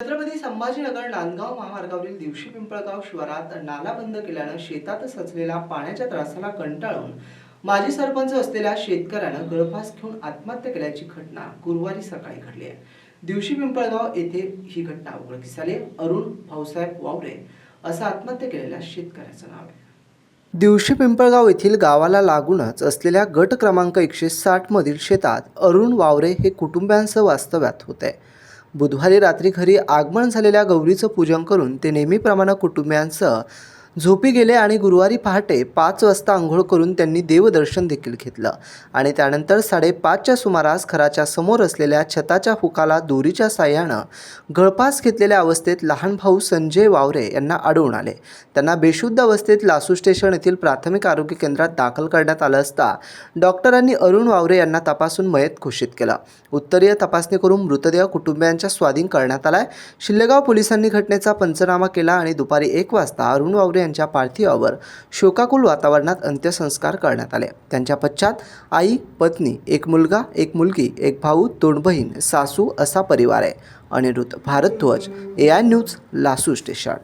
छत्रपती संभाजीनगर नांदगाव महामार्गावरील दिवशी पिंपळगाव शिवारात नाला बंद केल्यानं शेतात सचलेला पाण्याच्या त्रासाला कंटाळून माजी सरपंच असलेल्या शेतकऱ्यानं गळफास घेऊन आत्महत्या केल्याची घटना गुरुवारी सकाळी घडली आहे. दिवशी पिंपळगाव येथे ही घटना उघडकीस आली अरुण भाऊसाहेब वावरे असं आत्महत्या केलेल्या शेतकऱ्याचं नाव आहे. दिवशी पिंपळगाव येथील गावाला लागूनच असलेल्या गट क्रमांक एकशे साठमधील शेतात अरुण वावरे हे कुटुंबियांसह वास्तव्यात होते. बुधवारी रात्री घरी आगमन झालेल्या गौरीचं पूजन करून ते नेहमीप्रमाणे कुटुंबियांसह झोपी गेले आणि गुरुवारी पहाटे पाच वाजता आंघोळ करून त्यांनी देवदर्शन देखील घेतलं. आणि त्यानंतर साडेपाचच्या सुमारास घराच्या समोर असलेल्या छताच्या हुकाला दोरीच्या साह्यानं गळपास घेतलेल्या अवस्थेत लहान भाऊ संजय वावरे यांना आढळून आले. त्यांना बेशुद्ध अवस्थेत लासू स्टेशन येथील प्राथमिक आरोग्य केंद्रात दाखल करण्यात आलं असता डॉक्टरांनी अरुण वावरे यांना तपासून मयत घोषित केलं. उत्तरीय तपासणी करून मृतदेह कुटुंबियांच्या स्वाधीन करण्यात आलाय. शिल्लेगाव पोलिसांनी घटनेचा पंचनामा केला आणि दुपारी एक वाजता अरुण वावरे यांच्या पार्थिवावर शोकाकुल वातावरणात अंत्यसंस्कार करण्यात आले. त्यांच्या पश्चात आई पत्नी एक मुलगा एक मुलगी एक भाऊ दोन बहीण सासू असा परिवार आहे. Aniruddha Bharatdhwaj A I news Lasu station.